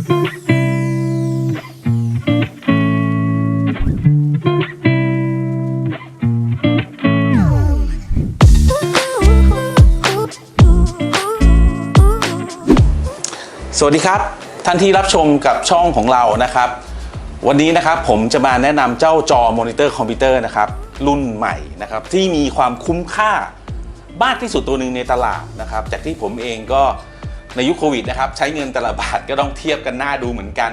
สวัสดีครับ ท่านที่รับชมกับช่องของเรานะครับ วันนี้นะครับผมจะมาแนะนำเจ้าจอมอนิเตอร์คอมพิวเตอร์นะครับ รุ่นใหม่นะครับที่มีความคุ้มค่ามากที่สุดตัวหนึ่งในตลาดนะครับ จากที่ผมเองก็ ในยุคโควิดนะครับใช้เงินแต่ละบาทก็ต้องเทียบกันหน้าดูเหมือนกัน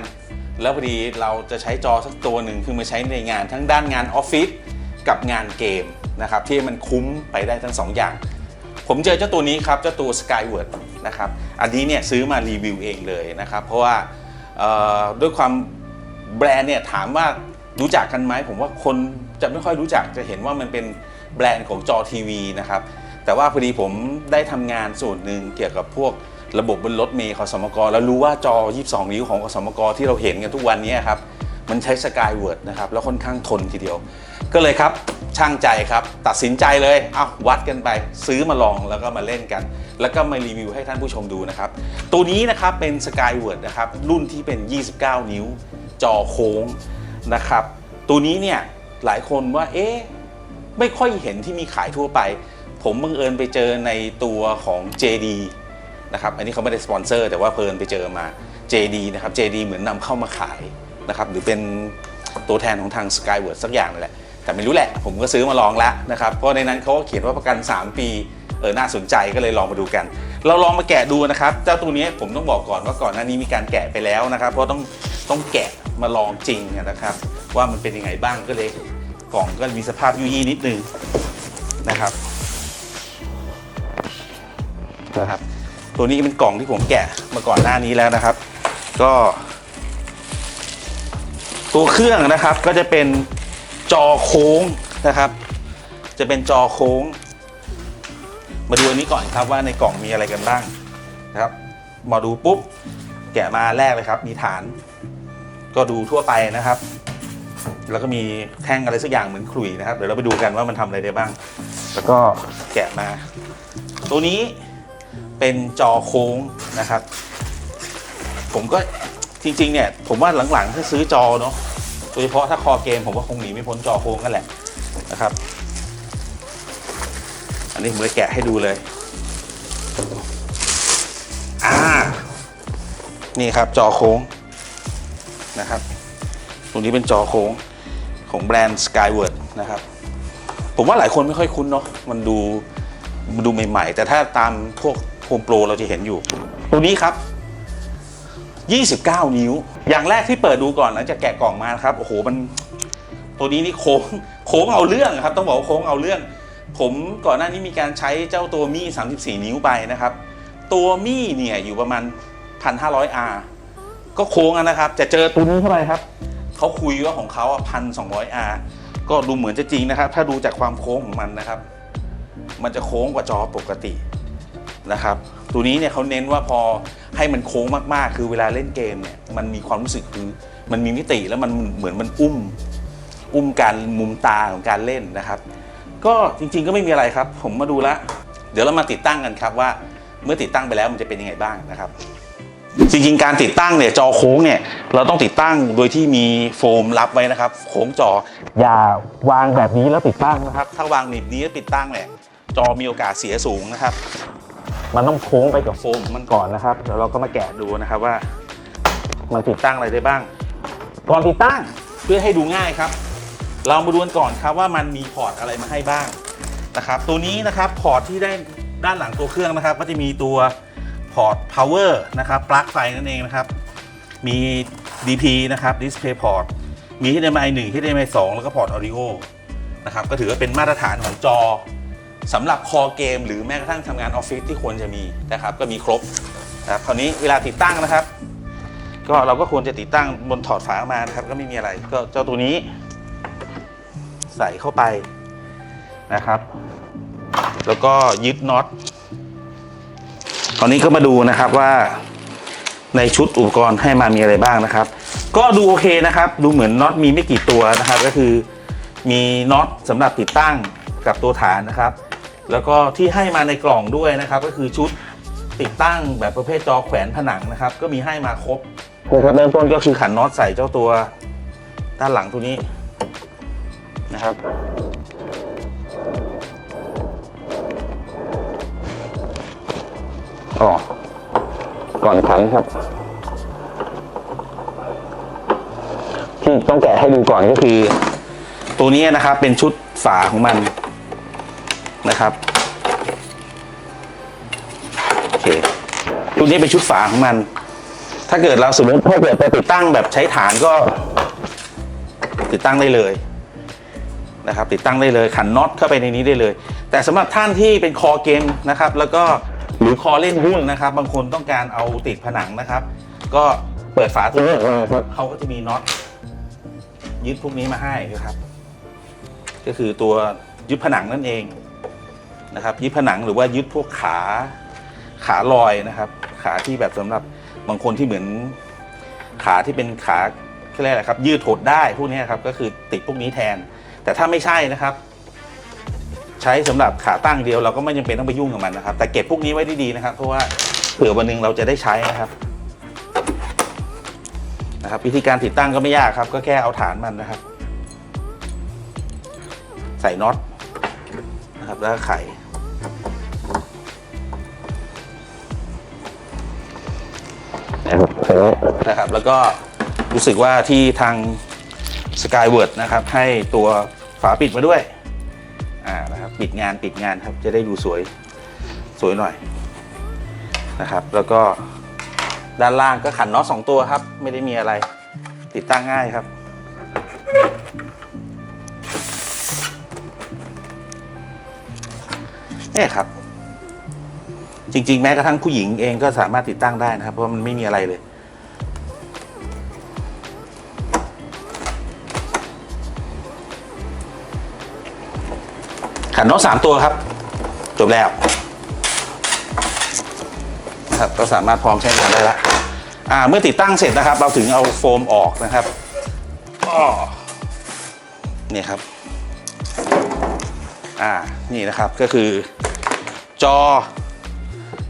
แล้วพอดีเราจะใช้จอสักตัวหนึ่งคือมาใช้ในงานทั้งด้านงานออฟฟิศกับงานเกมนะครับที่มันคุ้มไปได้ทั้งสองอย่าง ผมเจอเจ้าตัวนี้ครับเจ้าตัว Skyward นะครับอันนี้เนี่ยซื้อมารีวิวเองเลยนะครับเพราะว่าด้วยความแบรนด์เนี่ยถามว่ารู้จักกันไหมผมว่าคนจะไม่ค่อยรู้จักจะเห็นว่ามันเป็นแบรนด์ของจอทีวีนะครับแต่ว่าพอดีผมได้ทำงานส่วนหนึ่งเกี่ยวกับพวก ระบบบนรถเมล์ขอสมกแล้วรู้ว่าจอ 22 นิ้วของขอสมกที่เราเห็นกันทุกวันนี้ครับมันใช้ Skyward นะครับแล้วค่อนข้างทนทีเดียว ก็เลยครับช่างใจครับ ตัดสินใจเลยเอาวัดกันไป ซื้อมาลองแล้วก็มาเล่นกัน แล้วก็มารีวิวให้ท่านผู้ชมดูนะครับ ตัวนี้นะครับเป็น Skyward นะครับ รุ่นที่เป็น 29 นิ้ว จอโค้งนะครับ ตัวนี้เนี่ยหลายคนว่าเอ๊ะไม่ค่อยเห็นที่มีขายทั่วไป ผมบังเอิญไปเจอในตัวของ JD นะครับอันนี้เขาไม่ได้สปอนเซอร์ แต่ว่าเพลินไปเจอมา JD นะครับ JD เหมือนนำเข้ามาขายนะครับหรือเป็นตัวแทนของทาง Skyward สักอย่างนั่นแหละ แต่ไม่รู้แหละ ผมก็ซื้อมาลองแล้วนะครับ เพราะในนั้นเขาก็เขียนว่าประกัน 3 ปีเออน่าสนใจก็เลยลองมาดูกัน เราลองมาแกะดูนะครับ เจ้าตัวนี้ผมต้องบอกก่อนว่าก่อนหน้านี้มีการแกะไปแล้วนะครับ เพราะต้องต้องแกะมาลองจริงนะครับ ว่ามันเป็นยังไงบ้างก็เลยกล่องก็มีสภาพยุ่ยๆนิดนึงนะครับนะครับ ตัวนี้เป็นกล่องที่ผมแกะมาก่อนหน้านี้แล้วนะครับ ก็ ตัวเครื่องนะครับก็จะเป็นจอโค้งนะครับ จะเป็นจอโค้ง มาดูอันนี้ก่อนครับว่าในกล่องมีอะไรกันบ้างนะครับมาดูปุ๊บแกะมาแรกเลยครับ มีฐาน ก็ดูทั่วไปนะครับ แล้วก็มีแท่งอะไรสักอย่างเหมือนขลุ่ยนะครับ เดี๋ยวเราไปดูกันว่ามันทำอะไรได้บ้าง แล้วก็แกะมา ตัวนี้ เป็นจอโค้งนะครับ ผมก็จริงๆเนี่ยผมว่าหลังๆถ้าซื้อจอเนาะโดยเฉพาะถ้าคอเกมผมว่าคงหนีไม่พ้นจอโค้งกันแหละนะครับ อันนี้ผมเลยแกะให้ดูเลยอ่านี่ครับจอโค้งนะครับ ตรงนี้เป็นจอโค้งของแบรนด์ Skyward นะครับ ผมว่าหลายคนไม่ค่อยคุ้นเนาะมันดู ดูใหม่ๆ แต่ถ้าตามพวกโฮมโปรเราจะเห็นอยู่ ตัวนี้ครับ 29 นิ้ว อย่างแรกที่เปิดดูก่อนหลังจากแกะกล่องมาครับ โอ้โห มัน ตัวนี้นี่โค้ง โค้งเอาเรื่องครับ ต้องบอกว่าโค้งเอาเรื่อง ผมก่อนหน้านี้มีการใช้เจ้าตัวมี่ 34 นิ้วไปนะครับ ตัวมี่เนี่ยอยู่ประมาณ 1,500R ก็โค้งนะครับ จะเจอตัวนี้เข้าไปครับ เขาคุยว่าของเขาอะ 1,200R ก็ดูเหมือนจะจริงนะครับ ถ้าดูจากความโค้งของมันนะครับ มันจะโค้งกว่าจอปกตินะครับ ตัวนี้เนี่ยเขาเน้นว่าพอให้มันโค้งมากๆ คือเวลาเล่นเกมเนี่ยมันมีความรู้สึกคือมันมีมิติแล้วมันเหมือนมันอุ้ม อุ้มการมุมตาของการเล่นนะครับ ก็จริงๆก็ไม่มีอะไรครับ ผมมาดูล้วเดี๋ยวเรามาติดตั้งกันครับว่าเมื่อติดตั้งไปแล้วมันจะเป็นยังไงบ้างนะครับ จริงๆ การติดตั้งเนี่ยจอโค้งเนี่ยเราต้องติดตั้งโดยที่มีโฟมรับไว้นะครับ โค้งจออย่าวางแบบนี้แล้วติดตั้งนะครับ ถ้าวางแบบนี้แล้วติดตั้งเนี่ย จอมีโอกาสเสียสูงนะครับ มันต้องโค้งไปกับโฟมของมันก่อนนะครับเดี๋ยวเราก็มาแกะดูนะครับว่า มันติดตั้งอะไรได้บ้าง ก่อนติดตั้งเพื่อให้ดูง่ายครับ เรามาดูกันก่อนครับว่ามันมีพอร์ตอะไรมาให้บ้างนะครับตัวนี้นะครับพอร์ตที่ได้ด้านหลังตัวเครื่องนะครับ ก็จะมีตัวพอร์ต power นะครับปลั๊กไฟนั่นเองนะครับ มี DP นะครับ display port มี HDMI 1 HDMI 2 แล้วก็พอร์ต audio นะครับก็ถือว่าเป็นมาตรฐานของจอ สำหรับคอเกม หรือแม้กระทั่งทำงานออฟฟิศที่ควรจะมีนะครับก็มีครบนะครับคราวนี้เวลาติดตั้งนะครับ ก็เราก็ควรจะติดตั้งบนถอดฝาออกมานะครับก็ไม่มีอะไรก็เจ้าตัวนี้ ใส่เข้าไปนะครับ แล้วก็ยึดน็อตคราวนี้ก็มาดูนะครับว่าในชุดอุปกรณ์ให้มามีอะไรบ้างนะครับ ก็ดูโอเคนะครับ ดูเหมือนน็อตมีไม่กี่ตัวนะครับ ก็คือมีน็อตสำหรับติดตั้งกับตัวฐานนะครับ แล้วก็ที่ให้มาในกล่องด้วยนะครับ ก็คือชุดติดตั้งแบบประเภทจอแขวนผนังนะครับ ก็มีให้มาครบนะครับเริ่มต้นก็คือขันน็อตใส่เจ้าตัวด้านหลังตัวนี้นะครับ อ๋อ ก่อนขันครับ ที่ต้องแกะให้ดูก่อนก็คือ ตัวนี้นะครับเป็นชุดฝาของมัน นะครับโอเคตัวนี้เป็นชุดฝาของมัน ถ้าเกิดเราสมมติถ้าเกิดไปติดตั้งแบบใช้ฐานก็ ติดตั้งได้เลยนะครับ ติดตั้งได้เลยขันน็อตเข้าไปในนี้ได้เลย แต่สำหรับท่านที่เป็นคอเกมนะครับ แล้วก็หรือคอเล่นหุ้นนะครับ บางคนต้องการเอาติดผนังนะครับ ก็เปิดฝาตัวนี้เขาก็จะมีน็อตยึดพวกนี้มาให้นะครับ ก็คือตัวยึดผนังนั่นเอง นะครับยึดผนังหรือว่ายึดพวกขาขาลอยนะครับ ขาที่แบบสำหรับบางคนที่เหมือนขาที่เป็นขาเขาเรียกอะไรครับยืดถดได้พวกนี้ครับก็คือติดพวกนี้แทน แต่ถ้าไม่ใช่นะครับ ใช้สำหรับขาตั้งเดียวเราก็ไม่จำเป็นต้องไปยุ่งกับมันนะครับ แต่เก็บพวกนี้ไว้ดีๆนะครับ เพราะว่าเผื่อวันนึงเราจะได้ใช้นะครับนะครับ วิธีการติดตั้งก็ไม่ยากครับ ก็แค่เอาฐานมันนะครับ ใส่น็อตนะครับแล้วก็ไข นะครับ แล้วก็รู้สึกว่าที่ทาง Skyward นะครับ ให้ตัวฝาปิดมาด้วยอ่านะครับปิดงานปิดงานครับจะได้ดูสวยสวยหน่อยนะครับ แล้วก็ด้านล่างก็ขันน็อตสองตัวครับ ไม่ได้มีอะไรติดตั้งง่ายครับนี่ครับ จริง ๆ แม้กระทั่งผู้หญิงเองก็สามารถติดตั้งได้นะครับ เพราะมันไม่มีอะไรเลย ขันน็อตสามตัวครับ จบแล้วนะครับก็สามารถพร้อมใช้งานได้ล้วอ่าเมื่อติดตั้งเสร็จนะครับ เราถึงเอาโฟมออกนะครับอ้อนี่ครับ อ่านี่นะครับก็คือจอ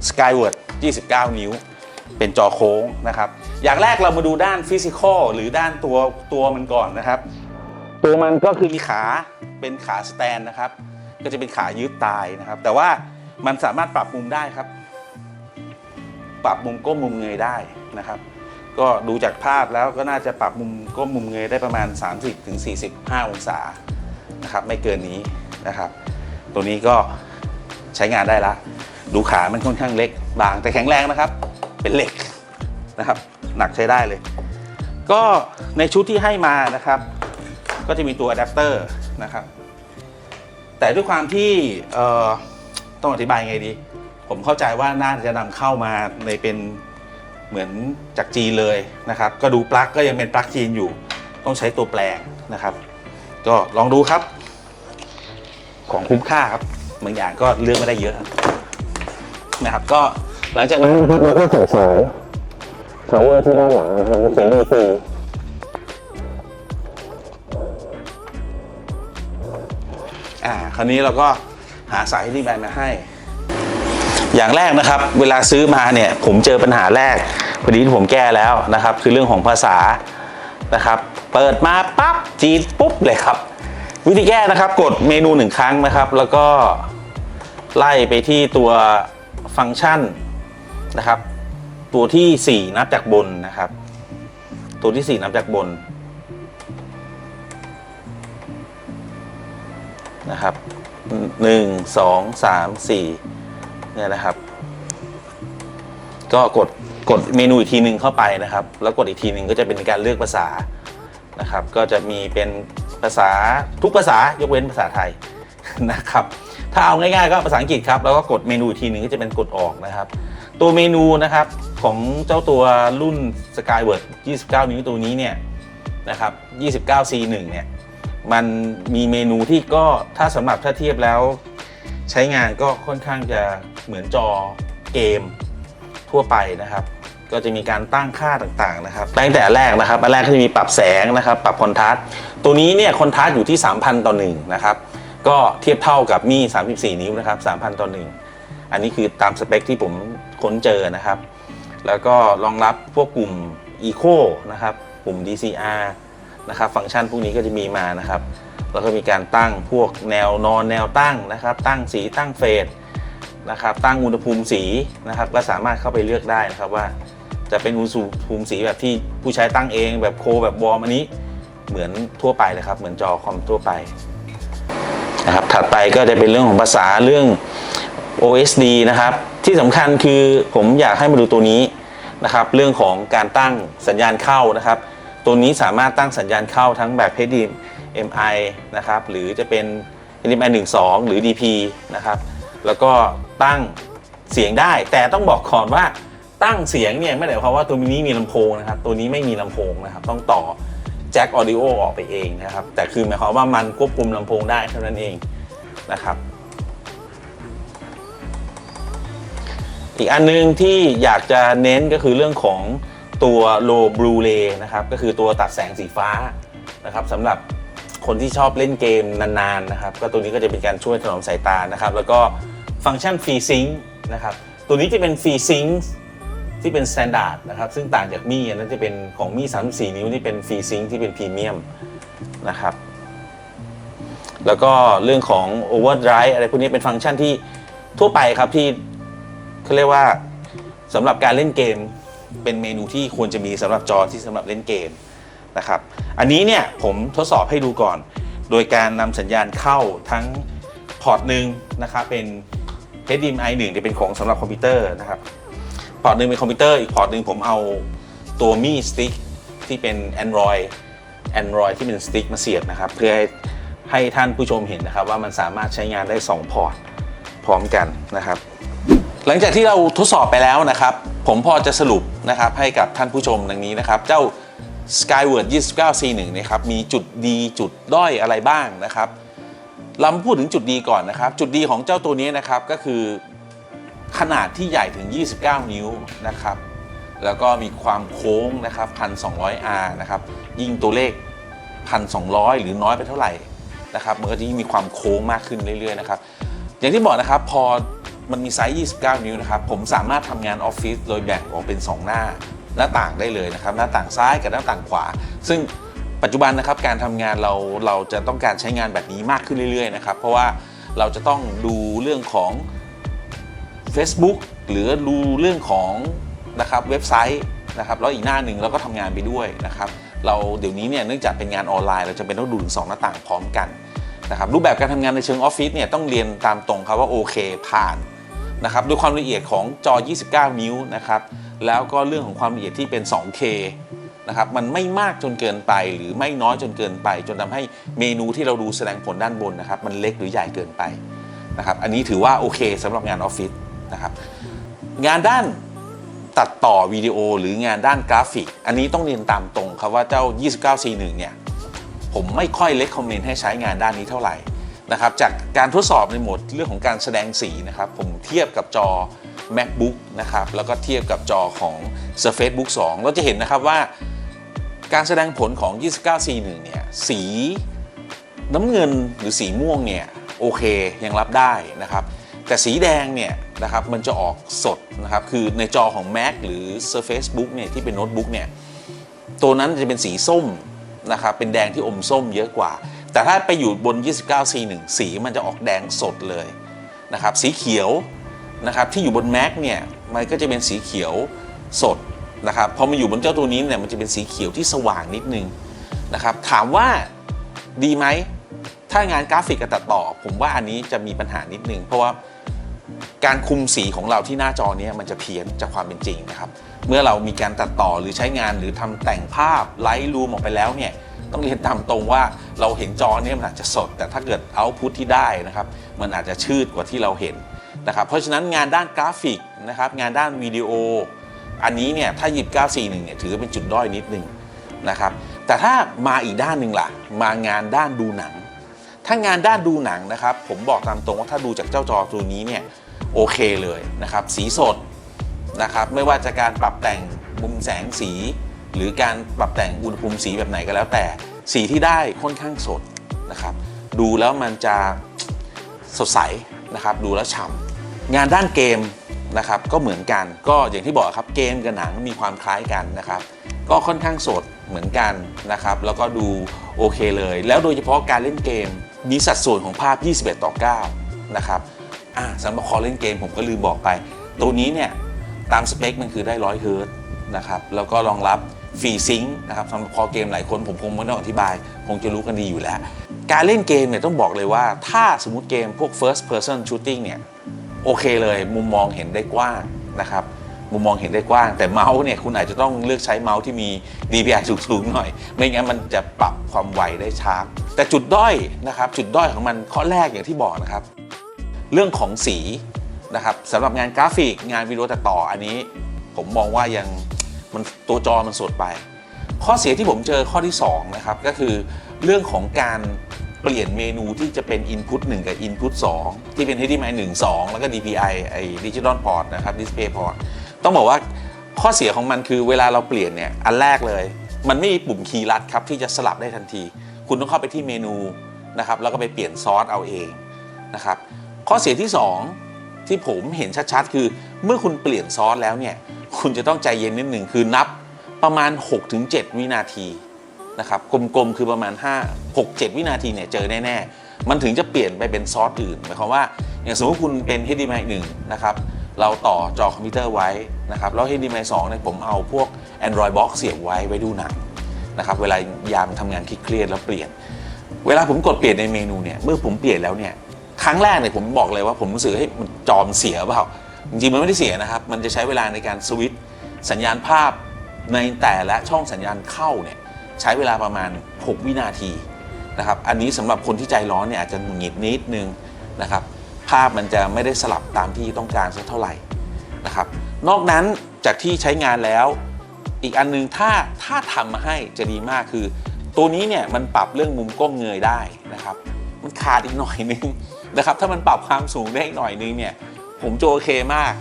Skyward 29 นิ้ว เป็นจอโค้งนะครับ อย่างแรกเรามาดูด้านฟิสิกอลหรือด้านตัวตัวมันก่อนนะครับ ตัวมันก็คือมีขาเป็นขาสแตนนะครับ ก็จะเป็นขายืดตายนะครับ แต่ว่ามันสามารถปรับมุมได้ครับ ปรับมุมก้มมุมเงยได้นะครับ ก็ดูจากภาพแล้วก็น่าจะปรับมุมก้มมุมเงยได้ประมาณ 30-45ถึงองศานะครับ ไม่เกินนี้นะครับ ตัวนี้ก็ใช้งานได้ละ ดูขามันค่อนข้างเล็กบางแต่แข็งแรงนะครับ เป็นเหล็กนะครับ หนักใช้ได้เลย ก็ในชุดที่ให้มานะครับ ก็จะมีตัวอะแดปเตอร์นะครับ แต่ด้วยความที่เอ่อต้องอธิบายไงดี ผมเข้าใจว่าน่าจะนำเข้ามาในเป็นเหมือนจากจีนเลยนะครับ ก็ดูปลั๊กก็ยังเป็นปลั๊กจีนอยู่ ต้องใช้ตัวแปลงนะครับ ก็ลองดูครับ ของคุ้มค่าครับบางอย่างก็เลือกไม่ได้เยอะ นะครับ ก็หลังจากนั้นนะครับแล้วก็ใส่สายสายเวอร์ที่ด้านหลังนะครับเป็นดีซีอ่าคราวนี้เราก็หาสายที่แบนมาให้ อย่างแรกนะครับ เวลาซื้อมาเนี่ยผมเจอปัญหาแรกพอดีที่ผมแก้แล้วนะครับ คือเรื่องของภาษานะครับ เปิดมาปั๊บจีนปุ๊บเลยครับ วิธีแก้นะครับ กดเมนูหนึ่งครั้งนะครับ แล้วก็ไล่ไปที่ตัว ฟังก์ชันนะครับ ตัวที่ 4 นับจากบนนะครับ ตัวที่ 4 นับจากบนนะครับหนึ่งสองสามสี่เนี่ยนะครับ ก็กดกดเมนูอีกทีหนึ่งเข้าไปนะครับ แล้วกดอีกทีหนึ่งก็จะเป็นการเลือกภาษานะครับ ก็จะมีเป็นภาษาทุกภาษายกเว้นภาษาไทยนะครับ ถ้าเอาง่ายๆก็ภาษาอังกฤษครับแล้วก็กดเมนูอีกทีหนึ่งก็จะเป็นกดออกนะครับ ตัวเมนูนะครับของเจ้าตัวรุ่น Skyward 29 นิ้วตัวนี้เนี่ยนะครับ 29C1 เนี่ยมันมีเมนูที่ก็ถ้าสำหรับถ้าเทียบแล้ว ใช้งานก็ค่อนข้างจะเหมือนจอเกมทั่วไปนะครับ ก็จะมีการตั้งค่าต่างๆนะครับตั้งแต่แรกนะครับอันแรกก็จะมีปรับแสงนะครับ ปรับคอนทราสต์ตัวนี้เนี่ยคอนทราสต์อยู่ที่ 3,000 ต่อ1นะครับ ก็เทียบเท่ากับมี 34 นิ้วนะครับ 3,000ต่อ1อันนี้คือตามสเปคที่ผมค้นเจอนะครับ แล้วก็รองรับพวกกลุ่ม Eco นะครับปุ่ม DCR นะครับฟังก์ชันพวกนี้ก็จะมีมานะครับ แล้วก็มีการตั้งพวกแนวนอนแนวตั้งนะครับ ตั้งสีตั้งเฟสนะครับ ตั้งอุณหภูมิสีนะครับ ก็สามารถเข้าไปเลือกได้นะครับว่า จะเป็นอุณหภูมิสีแบบที่ผู้ใช้ตั้งเอง แบบโคแบบวอร์มอันนี้เหมือนทั่วไปเลยครับ เหมือนจอคอมทั่วไป นะครับ ถัดไปก็จะเป็นเรื่องของภาษาเรื่อง OSD นะครับ ที่สำคัญคือผมอยากให้มาดูตัวนี้นะครับ เรื่องของการตั้งสัญญาณเข้านะครับ ตัวนี้สามารถตั้งสัญญาณเข้าทั้งแบบ HDMI นะครับ หรือจะเป็น HDMI 1.2 หรือ DP นะครับ แล้วก็ตั้งเสียงได้ แต่ต้องบอกก่อนว่าตั้งเสียงเนี่ยไม่ได้หมายความว่าตัวนี้มีลำโพงนะครับ ตัวนี้ไม่มีลำโพงนะครับ ต้องต่อ แจ็คออดิโอออกไปเองนะครับ แต่คือหมายความว่ามันควบคุมลำโพงได้เท่านั้นเองนะครับ อีกอันนึงที่อยากจะเน้นก็คือเรื่องของตัว low blue ray นะครับ ก็คือตัวตัดแสงสีฟ้านะครับสำหรับคนที่ชอบเล่นเกมนานๆนะครับ ก็ตัวนี้ก็จะเป็นการช่วยถนอมสายตานะครับ แล้วก็ฟังก์ชัน free sync นะครับ ตัวนี้จะเป็น free sync ที่เป็น standard นะครับซึ่งต่างจากมี่อันนั้นจะเป็นของมี่34 นิ้วที่เป็น free sync ที่เป็นพรีเมียมนะครับแล้วก็เรื่องของ overdrive อะไรพวกนี้เป็นฟังก์ชันที่ทั่วไปครับที่เขาเรียกว่าสำหรับการเล่นเกมเป็นเมนูที่ควรจะมีสำหรับจอที่สำหรับเล่นเกมนะครับอันนี้เนี่ยผมทดสอบให้ดูก่อน โดยการนำสัญญาณเข้าทั้งพอร์ตหนึ่งนะครับเป็น HDMI 1ที่เป็นของสำหรับคอมพิวเตอร์นะครับ พอร์ตหนึ่งเป็นคอมพิวเตอร์อีกพอร์ตหนึ่งผมเอาตัวมีสติ๊กที่เป็น Android Android ที่เป็นสติ๊กมาเสียบนะครับ เพื่อให้ให้ท่านผู้ชมเห็นนะครับ ว่ามันสามารถใช้งานได้ 2 พอร์ตพร้อมกันนะครับ หลังจากที่เราทดสอบไปแล้วนะครับ ผมพอจะสรุปนะครับให้กับท่านผู้ชมดังนี้นะครับ เจ้า Skyward 29C1 นะครับมีจุดดีจุดด้อยอะไรบ้างนะครับเราพูดถึงจุดดีก่อนนะครับ จุดดีของเจ้าตัวนี้นะครับก็คือ ขนาดที่ใหญ่ถึง 29 นิ้วนะครับ แล้วก็มีความโค้งนะครับ 1,200R นะครับ ยิ่งตัวเลข 1,200 หรือน้อยไปเท่าไหร่นะครับ มันก็จะยิ่งมีความโค้งมากขึ้นเรื่อยๆนะครับ อย่างที่บอกนะครับพอมันมีไซส์ 29 นิ้วนะครับ ผมสามารถทำงานออฟฟิศโดยแบ่งออกเป็น 2 หน้าหน้าต่างได้เลยนะครับ หน้าต่างซ้ายกับหน้าต่างขวา ซึ่งปัจจุบันนะครับการทำงานเราเราจะต้องการใช้งานแบบนี้มากขึ้นเรื่อยๆนะครับ เพราะว่าเราจะต้องดูเรื่องของ Facebook หรือดูเรื่องของนะครับเว็บไซต์นะครับแล้วอีกหน้าหนึ่งเราก็ทำงานไปด้วยนะครับเราเดี๋ยวนี้เนี่ยเนื่องจากเป็นงานออนไลน์ เราจะเป็นต้องดูถึงสองหน้าต่างพร้อมกันนะครับรูปแบบการทำงานในเชิงออฟฟิศเนี่ยต้องเรียนตามตรงครับว่าโอเคผ่านนะครับด้วยความละเอียดของจอ 29 นิ้วนะครับแล้วก็เรื่องของความละเอียดที่เป็น 2K นะครับมันไม่มากจนเกินไปหรือไม่น้อยจนเกินไป จนทำให้เมนูที่เราดูแสดงผลด้านบนนะครับมันเล็กหรือใหญ่เกินไปนะครับอันนี้ถือว่าโอเคสำหรับงานออฟฟิศ นะครับ งานด้านตัดต่อวิดีโอหรืองานด้านกราฟิก อันนี้ต้องเรียนตามตรงครับว่าเจ้า 29C1 เนี่ยผมไม่ค่อยเล c กคอมเมนต์ให้ใช้งานด้านนี้เท่าไหร่นะครับจากการทดสอบในโหมดเรื่องของการแสดงสีนะครับผมเทียบกับจอ macbook นะครับแล้วก็เทียบกับจอของ surface book 2 เราจะเห็นนะครับว่าการแสดงผลของ 29C1 เนี่ยสีน้ำเงินหรือสีม่วงเนี่ยโอเคยังรับได้นะครับ แต่สีแดงเนี่ยนะครับมันจะออกสดนะครับคือในจอของ Mac หรือ Surface Book เนี่ยที่เป็นโน้ตบุ๊กเนี่ยตัวนั้นจะเป็นสีส้มนะครับเป็นแดงที่อมส้มเยอะกว่า แต่ถ้าไปอยู่บน 29C1 สีมันจะออกแดงสดเลยนะครับสีเขียวนะครับที่อยู่บน Mac เนี่ยมันก็จะเป็นสีเขียวสดนะครับพอมาอยู่บนเจ้าตัวนี้เนี่ยมันจะเป็นสีเขียวที่สว่างนิดนึงนะครับถามว่าดีไหมถ้างานกราฟิกกับตัดต่อ ผมว่าอันนี้จะมีปัญหานิดนึงเพราะว่า การคุมสีของเราที่หน้าจอนี้มันจะเพี้ยนจากความเป็นจริงนะครับ เมื่อเรามีการตัดต่อหรือใช้งานหรือทำแต่งภาพไลท์รูมออกไปแล้วเนี่ยต้องเรียนตามตรงว่าเราเห็นจอเนี่ยมันอาจจะสด แต่ถ้าเกิดเอาพุทที่ได้นะครับ มันอาจจะชืดกว่าที่เราเห็นนะครับเพราะฉะนั้นงานด้านกราฟิกนะครับงานด้านวิดีโอ อันนี้เนี่ยถ้าหยิบ 941 เนี่ยถือเป็นจุดด้อยนิดนึงนะครับแต่ถ้ามาอีกด้านหนึ่งล่ะ มางานด้านดูหนัง ถ้างานด้านดูหนังนะครับ ผมบอกตามตรงว่าถ้าดูจากเจ้าจอตัวนี้เนี่ยโอเคเลยนะครับ สีสดนะครับ ไม่ว่าจะการปรับแต่งมุมแสงสี หรือการปรับแต่งอุณหภูมิสีแบบไหนก็แล้วแต่สีที่ได้ค่อนข้างสดนะครับ ดูแล้วมันจะสดใสนะครับ ดูแล้วฉ่ำงานด้านเกมนะครับก็เหมือนกันก็อย่างที่บอกครับเกมกับหนังมีความคล้ายกันนะครับ ก็ค่อนข้างสดเหมือนกันนะครับ แล้วก็ดูโอเคเลย แล้วโดยเฉพาะการเล่นเกม มีสัดส่วนของภาพ 21 ต่อ 9 นะครับอ่าสำหรับคอเล่นเกมผมก็ลืมบอกไป ตัวนี้เนี่ย ตามสเปคมันคือได้ 100 เฮิร์ตซ์นะครับ แล้วก็รองรับฟรีซิงค์นะครับสำหรับคอเกมหลายคนผมคงไม่ต้องอธิบาย คงจะรู้กันดีอยู่แล้ว การเล่นเกมเนี่ยต้องบอกเลยว่า ถ้าสมมติเกมพวก first person shooting เนี่ย โอเคเลยมุมมองเห็นได้กว้างนะครับ มุมมองเห็นได้กว้าง แต่เมาส์เนี่ยคุณอาจจะต้องเลือกใช้เมาส์ที่มี DPI สูงๆหน่อย ไม่งั้นมันจะปรับความไวได้ช้าแต่จุดด้อยนะครับจุดด้อยของมันข้อแรกอย่างที่บอกนะครับ เรื่องของสีนะครับสำหรับงานกราฟิกงานวิดีโอตัดต่ออันนี้ ผมมองว่ายังมันตัวจอมันสดไป ข้อเสียที่ผมเจอข้อที่2นะครับก็คือเรื่องของการเปลี่ยนเมนูที่จะเป็น Input 1 กับ Input 2 ที่เป็น HDMI 1 2 แล้วก็ DPI ไอ้ Digital Port นะครับ Display Port ต้องบอกว่าข้อเสียของมันคือเวลาเราเปลี่ยนเนี่ยอันแรกเลย มันไม่มีปุ่มคีย์ลัดครับที่จะสลับได้ทันที คุณต้องเข้าไปที่เมนูนะครับแล้วก็ไปเปลี่ยนซอสเอาเองนะครับข้อเสียที่ 2 ที่ผมเห็นชัดๆ คือ เมื่อคุณเปลี่ยนซอสแล้วเนี่ยคุณจะต้องใจเย็นนิดหนึ่งคือนับประมาณ 6-7 วินาทีนะครับกลมๆคือประมาณ 5 6 7 วินาทีเนี่ยเจอแน่ๆ มันถึงจะเปลี่ยนไปเป็นซอสอื่นหมายความว่าอย่างสมมติคุณเป็น HDMI 1นะครับ เราต่อจอคอมพิวเตอร์ไว้นะครับแล้ว HDMI 2เนี่ยผมเอาพวก Android Box เสียบไว้ไว้ดูหนังนะครับเวลายามทำงานเครียดแล้วเปลี่ยน เวลาผมกดเปลี่ยนในเมนูเนี่ยเมื่อผมเปลี่ยนแล้วเนี่ยครั้งแรกเนี่ยผมบอกเลยว่าผมรู้สึกให้ยมันจอมเสียเปล่าจริงๆมันไม่ได้เสียนะครับ มันจะใช้เวลาในการสวิตช์สัญญาณภาพในแต่ละช่องสัญญาณเข้าเนี่ยใช้เวลาประมาณ 6 วินาทีนะครับอันนี้สำหรับคนที่ใจร้อนเนี่ยอาจจะหงุดหงิดนิดนึงนะครับ ภาพมันจะไม่ได้สลับตามที่ต้องการสักเท่าไหร่นะครับ นอกนั้นจากที่ใช้งานแล้ว อีกอันนึงถ้าถ้าทำมาให้จะดีมากคือ ตัวนี้เนี่ยมันปรับเรื่องมุมก้มเงยได้นะครับ มันขาดอีกหน่อยนึงนะครับ ถ้ามันปรับความสูงได้อีกหน่อยนึงเนี่ยผมจโอเคมาก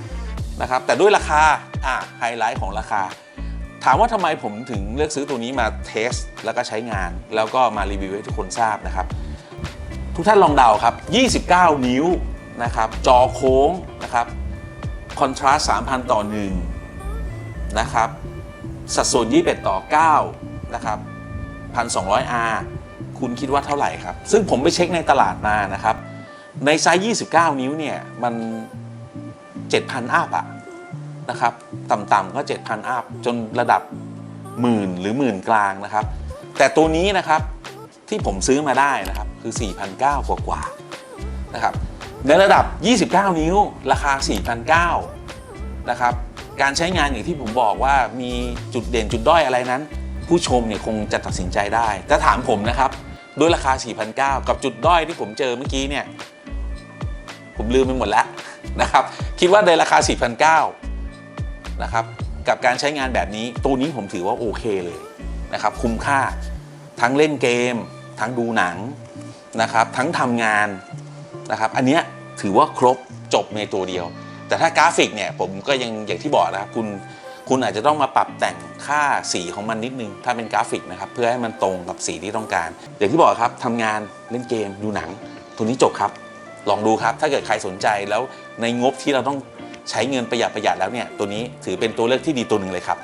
นะครับ แต่ด้วยราคาอะไฮไลท์ของราคา ถามว่าทำไมผมถึงเลือกซื้อตัวนี้มาเทสแล้วก็ใช้งาน แล้วก็มารีวิวให้ทุกคนทราบนะครับ ทุกท่านลองเดาครับ 29 นิ้ว นะครับจอโค้งนะครับคอนทราสต์3,000 ต่อ1นะครับสัดส่วน 21 ต่อ 9 นะครับ 1,200R คุณคิดว่าเท่าไหร่ครับ ซึ่งผมไปเช็คในตลาดมานะครับ ในไซส์ 29 นิ้วเนี่ย มัน 7,000 อัพอะนะครับ ต่ำๆก็ 7,000 อัพ จนระดับหมื่นหรือหมื่นกลางนะครับ แต่ตัวนี้นะครับที่ผมซื้อมาได้นะครับ คือ 4,900 กว่ากว่านะครับ ในระดับ 29 นิ้ว ราคา 4,900นะครับ การใช้งานอย่างที่ผมบอกว่ามีจุดเด่นจุดด้อยอะไรนั้น ผู้ชมเนี่ยคงจะตัดสินใจได้ถ้าถามผมนะครับ ด้วยราคา 4,900 กับจุดด้อยที่ผมเจอเมื่อกี้เนี่ย ผมลืมไปหมดแล้วนะครับ คิดว่าในราคา 4,900 นะครับ กับการใช้งานแบบนี้ตัวนี้ผมถือว่าโอเคเลยนะครับ คุ้มค่าทั้งเล่นเกม ทั้งดูหนังนะครับ ทั้งทำงานนะครับ อันเนี้ย ถือว่าครบจบในตัวเดียว แต่ถ้ากราฟิกเนี่ยผมก็ยังอย่างที่บอกนะครับคุณคุณอาจจะต้องมาปรับแต่งค่าสีของมันนิดนึง ถ้าเป็นกราฟิกนะครับ เพื่อให้มันตรงกับสีที่ต้องการ อย่างที่บอกครับทำงานเล่นเกมดูหนัง ตัวนี้จบครับ ลองดูครับ ถ้าเกิดใครสนใจแล้วในงบที่เราต้องใช้เงินประหยัดประหยัดแล้วเนี่ยตัวนี้ถือเป็นตัวเลือกที่ดีตัวหนึ่งเลยครับ